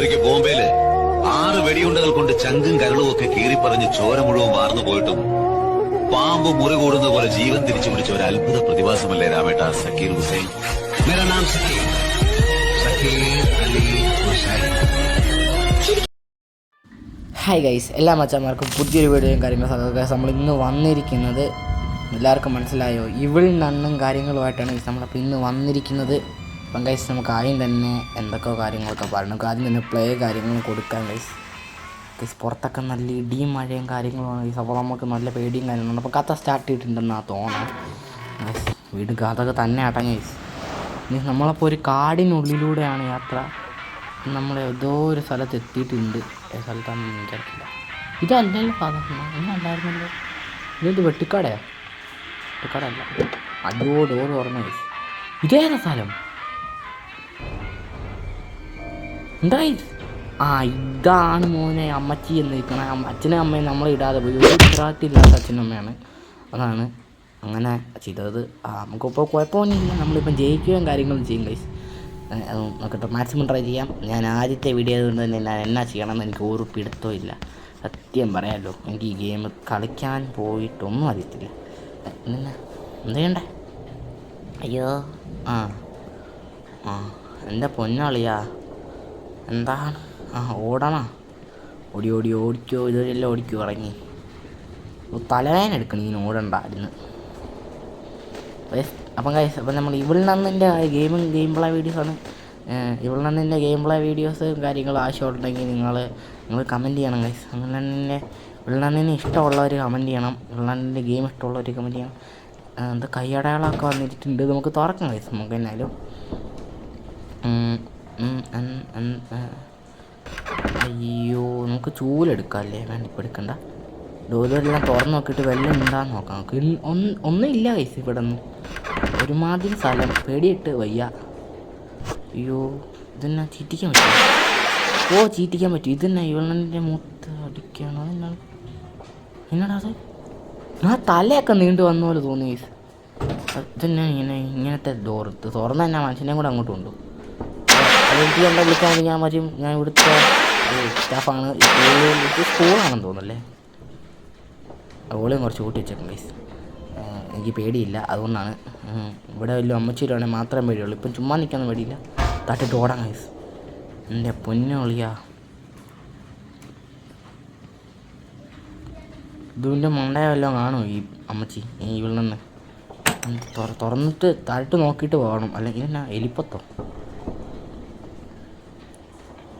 ഒരിക്കൽ ബോംബെയിൽ ആറ് വെടിയുണ്ടകൾ കൊണ്ട് ചങ്കും കരളും ഒക്കെ കീറിപ്പറഞ്ഞ് ചോര മുഴുവൻ വാർന്നു പോയിട്ടും പാമ്പ് മുറി കൂടുന്ന പോലെ ജീവൻ തിരിച്ചു പിടിച്ച ഒരു അത്ഭുത പ്രതിഭാസമല്ലേ രാമേട്ട സക്കീർ ഹുസൈൻ? മേരാ നാം സക്കീർ സക്കീർ അലി ഹുസൈൻ ഹായ് ഗൈസ് എല്ലാ മച്ചാന്മാർക്കും പുതിയൊരു വീഡിയോയും കാര്യങ്ങളും നമ്മൾ ഇന്ന് വന്നിരിക്കുന്നത് എല്ലാവർക്കും മനസ്സിലായോ? ഇവിൾ നണ്ണും കാര്യങ്ങളുമായിട്ടാണ് നമ്മൾ നമ്മളപ്പോൾ ഇന്ന് വന്നിരിക്കുന്നത് അപ്പം ഗൈസ് നമുക്ക് ആദ്യം തന്നെ എന്തൊക്കെയോ കാര്യങ്ങളൊക്കെ പറഞ്ഞു നമുക്ക് ആദ്യം തന്നെ പ്ലേ കാര്യങ്ങളും കൊടുക്കാം ഗൈസ് ഗൈസ് പുറത്തൊക്കെ നല്ല ഇടിയും മഴയും കാര്യങ്ങളുമാണ് ഗൈസ് അപ്പോൾ നമുക്ക് നല്ല പേടിയും കാര്യങ്ങളുണ്ട് അപ്പോൾ കഥ സ്റ്റാർട്ട് ചെയ്തിട്ടുണ്ടെന്നാണ് തോന്നുന്നത് വീട് കഥയൊക്കെ തന്നെ ആട്ടാം ഗൈസ് ഇനി നമ്മളപ്പോൾ ഒരു കാടിനുള്ളിലൂടെയാണ് യാത്ര. നമ്മൾ ഏതോ ഒരു സ്ഥലത്ത് എത്തിയിട്ടുണ്ട്. ഏത് സ്ഥലത്താണെന്ന് വിചാരിക്കില്ല. ഇതല്ലല്ലോ സാധാരണ ഇന്നല്ലായിരുന്നല്ലോ ഇതെന്ത് വെട്ടിക്കാടയാ? വെട്ടിക്കാടല്ല. അടിയോട് ഡോർ തുറന്നു. ഇതേതാ സ്ഥലം? എന്തായി? ആ ഇതാണ് മോനെ അമ്മച്ചി എന്ന് നിൽക്കണ. അച്ഛനും അമ്മയും നമ്മളെ ഇടാതെ പോയി. ഒരു ഉത്തരവാദിത്തമില്ലാത്ത അച്ഛനും അമ്മയാണ്. അതാണ് അങ്ങനെ ചെയ്തത്. ആ നമുക്കിപ്പോൾ കുഴപ്പമൊന്നുമില്ല. നമ്മളിപ്പം ജയിക്കുകയും കാര്യങ്ങളും ചെയ്യും കൈസ് നോക്കട്ടെ. മാക്സിമം ട്രൈ ചെയ്യാം. ഞാൻ ആദ്യത്തെ വീഡിയോ കൊണ്ട് തന്നെ ഞാൻ എന്നാ ചെയ്യണമെന്ന് എനിക്ക് ഒരു പിടുത്തവും ഇല്ല. സത്യം പറയാമല്ലോ എനിക്ക് ഈ ഗെയിം കളിക്കാൻ പോയിട്ടൊന്നും അറിയത്തില്ല. എന്ത് ചെയ്യണ്ടേ? അയ്യോ. ആ ആ എന്റെ പൊന്നാളിയാ? എന്താണ് ആ ഓടണോ? ഓടി ഓടി ഓടിക്കോ. ഇതുവരെയെല്ലാം ഓടിക്കോ ഇറങ്ങി. തലവേന എടുക്കണം ഇങ്ങനെ ഓടണ്ടായിരുന്നു അപ്പം കൈസ് അപ്പം നമ്മൾ ഇവിടെ നിന്നിന്റെ ഗെയിമും ഗെയിം പ്ലേ വീഡിയോസാണ്. ഇവിടെ നിന്നിന്റെ ഗെയിം പ്ലേ വീഡിയോസ് കാര്യങ്ങൾ ആവശ്യമുണ്ടെങ്കിൽ നിങ്ങൾ നിങ്ങൾ കമന്റ് ചെയ്യണം കൈസ് വിള്ളണ്ണിന്റെ വിള്ളണ്ണിന് ഇഷ്ടമുള്ളവർ കമന്റ് ചെയ്യണം. വിള്ളണ്ണിന്റെ ഗെയിം ഇഷ്ടമുള്ളവർ കമന്റ് ചെയ്യണം. എന്താ കൈയടയാളമൊക്കെ വന്നിട്ടുണ്ട്. നമുക്ക് തുറക്കാം കൈസ് നമുക്ക് എന്നാലും. അയ്യോ നമുക്ക് ചൂലെടുക്കാം അല്ലേ വേണ്ട ഇപ്പം എടുക്കണ്ട. ഡോലെല്ലാം തുറന്ന് നോക്കിയിട്ട് വെള്ളം ഉണ്ടാന്ന് നോക്കാം നമുക്ക്. ഒന്ന് ഇല്ല കൈസ് ഇവിടെ ഒന്നും ഒരുമാതിരി സ്ഥലം. പേടിയിട്ട് വയ്യ. അയ്യോ ഇതെന്നാ ചീറ്റിക്കാൻ പറ്റും ഓ ചീറ്റിക്കാൻ പറ്റും. ഇതെന്നാ ഇവളെ മൂത്ത് അടിക്കണോ എന്നാണ്. എന്നാടാ അത്? ആ തലയൊക്കെ നീണ്ടു വന്ന പോലെ തോന്നി കൈസ് ഇതെന്നാ ഇങ്ങനെ ഇങ്ങനത്തെ ഡോർ തുറന്ന് തന്നെ മനുഷ്യനെയും കൂടെ അങ്ങോട്ട് കൊണ്ടു അതെനിക്ക് എന്താ വിളിക്കാൻ ഞാൻ വരും ഞാൻ ഇവിടുത്തെ സ്റ്റാഫാണ് സ്കൂളാണെന്ന് തോന്നുന്നല്ലേ? അതുപോലെയും കുറച്ച് കൂട്ടി വെച്ചേക്കും ഗൈസ് എനിക്ക് പേടിയില്ല. അതുകൊണ്ടാണ് ഇവിടെ വലിയ അമ്മച്ചൂരാണെങ്കിൽ മാത്രമേ പേടിയുള്ളൂ. ഇപ്പം ചുമ്മാ നിൽക്കാൻ പേടിയില്ല. തട്ടിട്ട് ഓടാം ഗൈസ് എന്റെ പൊന്നൊളിയാ ഇതിന്റെ മണ്ടയ വല്ലതും കാണുമോ ഈ അമ്മച്ചി? ഈ ഇവിടെ നിന്ന്. തുറന്നിട്ട് തട്ടിട്ട് നോക്കിയിട്ട് പോകണം. അല്ലെങ്കിൽ എന്നാ എലിപ്പത്തോ?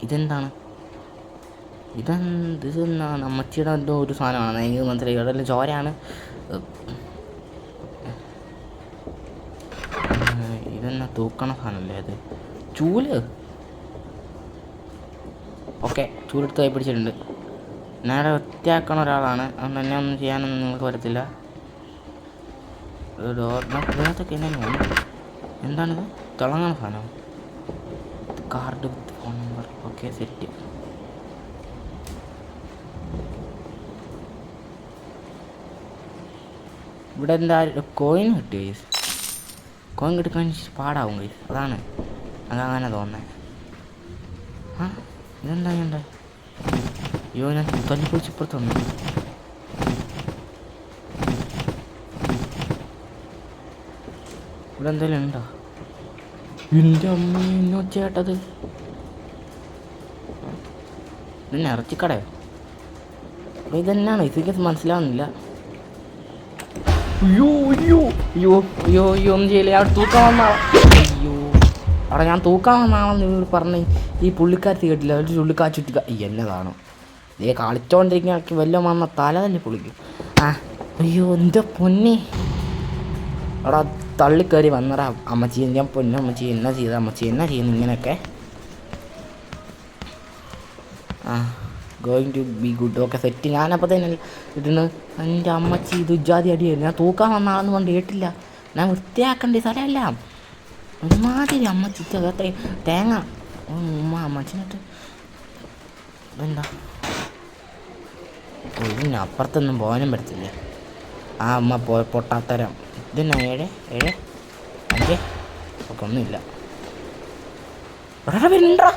ഇതെന്താണ്? ഇതെന്ത് ഇതെന്താണ് അമ്മച്ചിയുടെ എന്തോ ഒരു സാധനമാണ്. എനിക്ക് മനസ്സിലായി ഇവിടെ ചോരയാണ്. ഇതെന്നാ തൂക്കണ സാധനമല്ലേ അത്? ചൂൽ? ഓക്കെ ചൂലെടുത്ത് കൈ പിടിച്ചിട്ടുണ്ട്. നേരെ വൃത്തിയാക്കണ ഒരാളാണ്. അതുകൊണ്ട് എന്നെ ഒന്നും ചെയ്യാനൊന്നും നിങ്ങൾക്ക് പറ്റത്തില്ല. ഡോറിനകത്തൊക്കെ എന്നെ എന്താണിത് തിളങ്ങണ സാധനം. Card with phone okay set. ഇവിടെ എന്തായാലും കോയിൻ കിട്ടി ഗൈസ് കോയിൻ കിട്ടിക്കാൻ പാടാവും ഗൈസ് അതാണ്. അതങ്ങനെ തോന്നുന്നത് ആ ഇതെന്താ ഞാൻ അയ്യോ ഞാൻ തല്ലിപ്പൊളിച്ച് ഇപ്പുറത്ത് വന്നു. ഇവിടെ എന്തെങ്കിലും ഉണ്ടോ? എന്റെ അമ്മ എന്നോ ചേട്ടത് ഇതെന്നെ ഇറച്ചിക്കടയോ? അപ്പൊ ഇതെന്നാണ്? ഇതൊക്കെ മനസ്സിലാവുന്നില്ല. അയ്യോ അയ്യോ. അയ്യോ അയ്യോ അയ്യോ ഒന്നും ചെയ്യില്ല. അവിടെ തൂക്കാൻ വന്ന. അയ്യോ. അവിടെ ഞാൻ തൂക്കാൻ വന്നാണെന്ന് ഇവർ പറഞ്ഞ് ഈ പുള്ളിക്കാരത്തി കേട്ടില്ല. ഒരു ഈ എന്നതാണോ? ഇതേ കളിച്ചോണ്ടിരിക്കുന്ന വല്ല വന്ന തല തന്നെ പുള്ളിക്കും ആ അയ്യോ എന്റെ പൊന്നെ. അവിടെ തള്ളിക്കയറി വന്നടാ അമ്മച്ചി. ഞാൻ പൊന്നെ അമ്മച്ചി എന്നാ ചെയ്ത അമ്മച്ചി? എന്നാ ചെയ്യുന്നു ഇങ്ങനെയൊക്കെ? Going to be good okay set ഞാനപ്പോൾ തന്നെ ഇതിന് എന്റെ അമ്മച്ചി ഇത് ഉജ്ജാതി അടിയായിരുന്നു ഞാൻ തൂക്കാൻ വന്നാളെന്ന് കൊണ്ട് കേട്ടില്ല. ഞാൻ വൃത്തിയാക്കണ്ടേ സ്ഥലമല്ല. ഒരുമാതിരി അമ്മച്ചി തേങ്ങ. ഉമ്മ അമ്മച്ചിനിട്ട് എന്താ? ഇതിന് അപ്പുറത്തൊന്നും പോകാനും പറ്റത്തില്ല? ആ അമ്മ പോ പൊട്ടാത്തരം. ഇതെന്നാ ഏഴ് ഏഴ് അഞ്ച്. ഒക്കെ ഒന്നുമില്ല. വരുന്നുണ്ടാ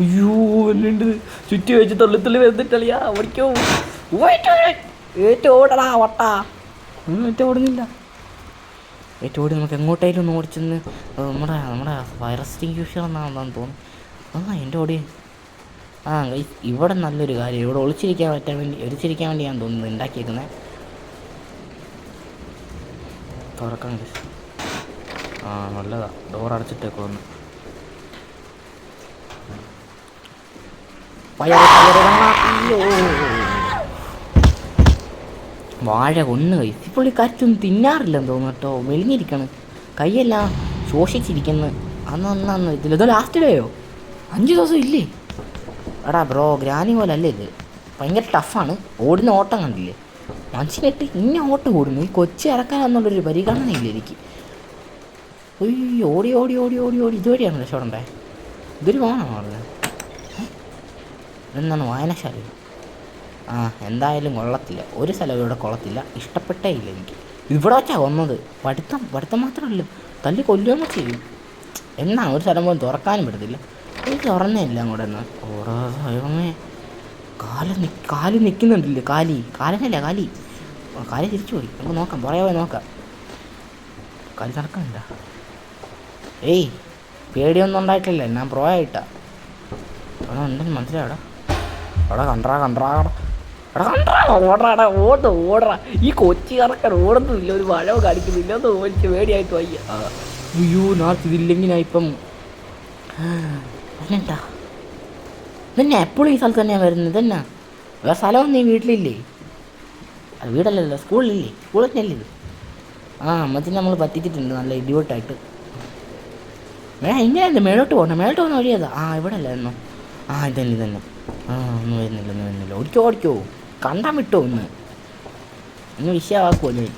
അയ്യോ എന്നുണ്ട് ചുറ്റി വെച്ച് തള്ളി തള്ളി വരുന്നിട്ടളിയാ ഓടിക്കോ ഏറ്റവും ഓടുന്നില്ല ഏറ്റവും നമുക്ക് എങ്ങോട്ടേലും ഒന്ന് ഓടിച്ചെന്ന് നമ്മുടെ നമ്മുടെ വൈറസ് യൂഷർ എന്നാണെന്ന് തോന്നുന്നു. ആ എന്റെ ഓടി. ആ ഇവിടെ നല്ലൊരു കാര്യം. ഇവിടെ ഒളിച്ചിരിക്കാൻ പറ്റാൻ വേണ്ടി ഒളിച്ചിരിക്കാൻ വേണ്ടി ഞാൻ തോന്നുന്നു ഉണ്ടാക്കിയേക്കുന്നത് തുറക്കാം guys. ആ നല്ലതാ. ഡോർ അടച്ചിട്ടേക്കൊന്ന് വാഴ കൊന്നു കൈ ഇപ്പോൾ ഈ തിന്നാറില്ലെന്ന് തോന്നുന്നു കേട്ടോ. മെലിഞ്ഞിരിക്കണം. കൈയെല്ലാം ശോഷിച്ചിരിക്കുന്നു. അന്ന് അന്ന് അന്ന്. ഇതിൽ ഇതോ ലാസ്റ്റ് ഡേയോ അഞ്ച് ദിവസം ഇല്ലേ? എടാ ബ്രോ ഗ്രാനി പോലെ അല്ലേ ഇത്? ഭയങ്കര ടഫാണ് ഓടുന്ന ഓട്ടം കണ്ടില്ലേ? മനുഷ്യനിട്ട് ഇന്ന ഓട്ടം ഓടുന്നു. ഈ കൊച്ചി ഇറക്കാനെന്നുള്ളൊരു പരിഗണന ഇല്ല എനിക്ക്. ഓടി ഓടി ഓടി ഓടി ഓടി. ഇതുവരെയാണ് രക്ഷപ്പെടണ്ടേ ഇതൊരു പറഞ്ഞത് എന്താണ് വായനശാല ആ എന്തായാലും കൊള്ളത്തില്ല. ഒരു സ്ഥലവും ഇവിടെ കൊള്ളത്തില്ല. ഇഷ്ടപ്പെട്ടേ ഇല്ല എനിക്ക്. ഇവിടെ വെച്ചാ വന്നത്. പഠിത്തം പഠിത്തം മാത്രമല്ല. തല്ലി കൊല്ലുകയും ചെയ്യും. എന്നാണ് ഒരു സ്ഥലം പോലും തുറക്കാനും പറ്റത്തില്ല. ഇത് തുറന്നില്ല അങ്ങോട്ട് എന്നാൽ ഓരോ സ്വയമേ കാൽ കാൽ നിൽക്കുന്നുണ്ടല്ലേ കാലി. കാലനല്ല കാലി? കാലി തിരിച്ചു പോയി. നമുക്ക് നോക്കാം. പുറകെ പോയി നോക്കാം. കാലി നടക്കുന്നില്ല ഏയ് പേടിയൊന്നും ഉണ്ടായിട്ടില്ല. ഞാൻ പ്രോ ആയിട്ടാ. അവിടെ ഉണ്ടെന്ന് മനസ്സിലായടാ അവിടെ കണ്ടാ കണ്ടാ എടാ കണ്ടാ ഓടാടാ ഓട് ഓടാ ഈ കൊച്ചി കറക്കാൻ ഓടുന്നില്ല ഒരു മഴ കാണിക്കുന്നില്ല. ഒന്ന് ഓടിച്ച് പേടിയായിട്ട് വയ്യ. അയ്യോ നാളെ ഇതില്ലെങ്കിൽ ഞാൻ ഇപ്പം. അല്ലെന്താ ഇതന്നെ? എപ്പോഴും ഈ സ്ഥലത്ത് തന്നെയാണ് വരുന്നത്? ഇതന്നെ? വേറെ സ്ഥലമൊന്നും നീ വീട്ടിലില്ലേ? അത് വീടല്ലല്ലോ സ്കൂളിലില്ലേ? സ്കൂളിൽ തന്നെയല്ലേ ഇത്? ആ അമ്മച്ചിനെ നമ്മൾ പറ്റിച്ചിട്ടുണ്ട് നല്ല ഇടിവട്ടായിട്ട് മേ ഇങ്ങനെയല്ല മേളോട്ട് പോകണം മേളോട്ട് പോകുന്ന വഴിയതാ? ആ ഇവിടെ അല്ലായിരുന്നു ആ ഇതന്നെ ഇതന്നെ. ആ ഒന്നും വരുന്നില്ല ഒന്നും വരുന്നില്ല. ഓടിക്കോ ഓടിക്കോ. കണ്ടാൻ വിട്ടോ ഒന്ന്. ഒന്ന് വിഷയമാക്കുമോ ഞാൻ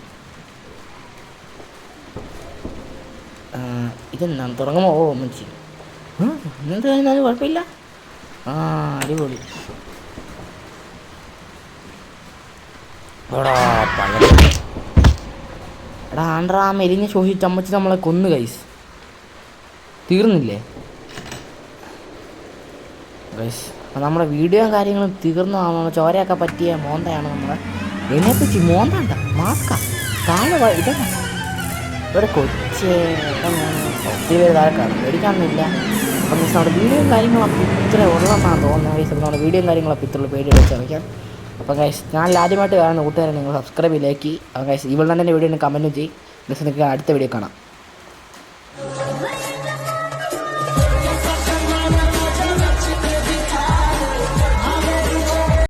ഇതെന്താണ് തുടങ്ങുമോ? ഓ മനുഷ്യൻ ഇന്നത്തെ കഴിഞ്ഞാലും കുഴപ്പമില്ല. ആ അടിപൊളി. എടാ പഴം എടാ മെലിഞ്ഞ് ശോഷിച്ച് അമ്മച്ചി നമ്മളെ കൊന്നു കൈസ് തീർന്നില്ലേ? ഗൈസ് അപ്പോൾ നമ്മുടെ വീഡിയോയും കാര്യങ്ങളും തീർന്നു നമ്മൾ ചോരയൊക്കെ പറ്റിയ മോന്തയാണ് നമ്മളെ എന്നെ മോന്തണ്ട? മോന്ത താഴെ വ- ഇതാണ് ഇവിടെ കൊച്ചി ഒത്തിരി പേര് താഴെ അപ്പം മിസ് നമ്മുടെ വീഡിയോയും കാര്യങ്ങളൊക്കെ ഇത്ര ഉള്ളതെന്നാണ് തോന്നുന്നത് ഗൈസ്. അപ്പോൾ നമ്മുടെ വീഡിയോയും കാര്യങ്ങളൊക്കെ ഇത്ര പേടി വെച്ചറിയിക്കാം അപ്പം ഗൈസ് ഞാൻ ആദ്യമായിട്ട് കാണുന്ന കൂട്ടുകാരെ നിങ്ങൾ സബ്സ്ക്രൈബ് ചെയ്തേക്ക് അപ്പം ഗൈസ് ഇവിടെ തന്നെ വീഡിയോ കമന്റും ചെയ്യും. ഗൈസ് നിങ്ങൾക്ക് അടുത്ത വീഡിയോ കാണാം.